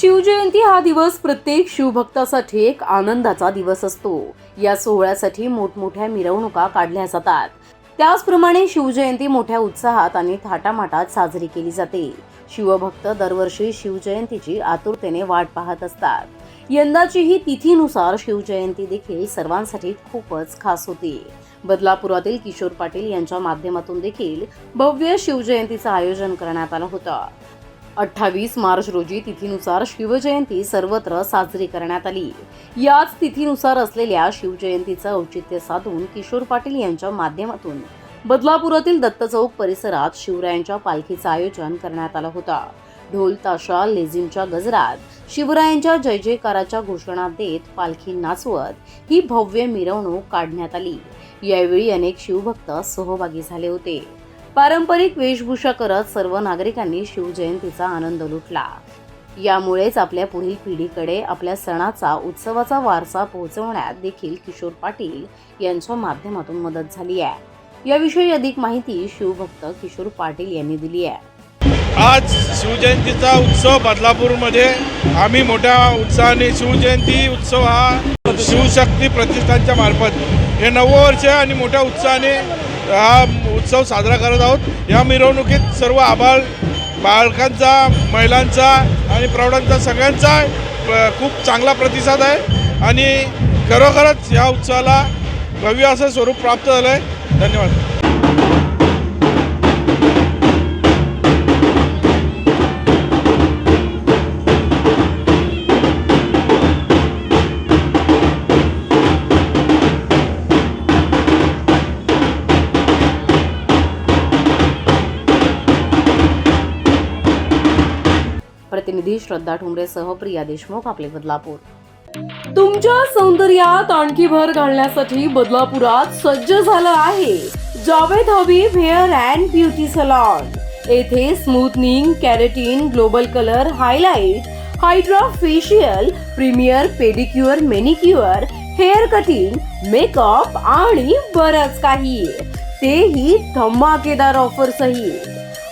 शिवजयंती हा दिवस प्रत्येक शिवभक्तासाठी एक आनंदाचा दिवस असतो. या सोहळ्यासाठी मोठमोठ्या मिरवणुका काढल्या जातात. त्याचप्रमाणे शिवजयंती मोठ्या उत्साहात आणि थाटामाटात साजरी केली जाते. शिवभक्त दरवर्षी शिवजयंतीची आतुरतेने वाट पाहत असतात. यंदाचीही तिथीनुसार शिवजयंती देखील सर्वांसाठी खूपच खास होती. बदलापुरातील किशोर पाटील यांच्या माध्यमातून देखील भव्य शिवजयंतीचं आयोजन करण्यात आलं होतं. अठ्ठावीस मार्च रोजी तिथीनुसार शिवजयंती सर्वत्र साजरी करण्यात आली. याच तिथीनुसार असलेल्या शिवजयंतीचं औचित्य साधून किशोर पाटील यांच्या माध्यमातून बदलापुरातील दत्त चौक परिसरात शिवरायांच्या पालखीचं आयोजन करण्यात आलं होतं. ढोल ताशा लेझिमच्या गजरात शिवरायांच्या जय जयकाराच्या घोषणा देत पालखी नाचवत ही भव्य मिरवणूक काढण्यात आली. यावेळी अनेक शिवभक्त सहभागी झाले होते. पारंपरिक वेशभूषा करत सर्व नागरिकांनी शिवजयंतीचा आनंद लुटला. यामुळेच आपल्या पुढील पिढीकडे आपल्या सणाचा उत्सवाचा वारसा पोहोचवण्यात देखील किशोर पाटील यांच्या माध्यमातून मदत झाली आहे. याविषयी अधिक माहिती शिवभक्त किशोर पाटील यांनी दिली आहे. आज शिवजयंतीचा उत्सव बदलापूरमध्ये. आम्ही मोठ्या उत्साहाने शिवजयंती उत्सव हा शिवशक्ती प्रतिष्ठानच्या मार्फत हे नवं वर्ष आहे आणि मोठ्या उत्साहाने हा उत्सव साजरा करत आहोत. या मिरवणुकीत सर्व आभाळ बालकांचा महिलांचा आणि प्रौढांचा सगळ्यांचा खूप चांगला प्रतिसाद आहे. आणि खरोखरच या उत्सवाला भव्य असं स्वरूप प्राप्त झालं आहे धन्यवाद. प्रतिनिधी श्रद्धा ठुमरेसह प्रिया देशमुख आपले बदलापूर. तुमच्या सौंदर्यात आणखी भर घालण्यासाठी बदलापुरात सज्ज झालं आहे Javed Habib hair and beauty salon. येथे smoothening keratin global colour highlight hydra facial premier pedicure manicure hair cutting makeup आणि बरंच काही. तेही धमाकेदार ऑफर सहित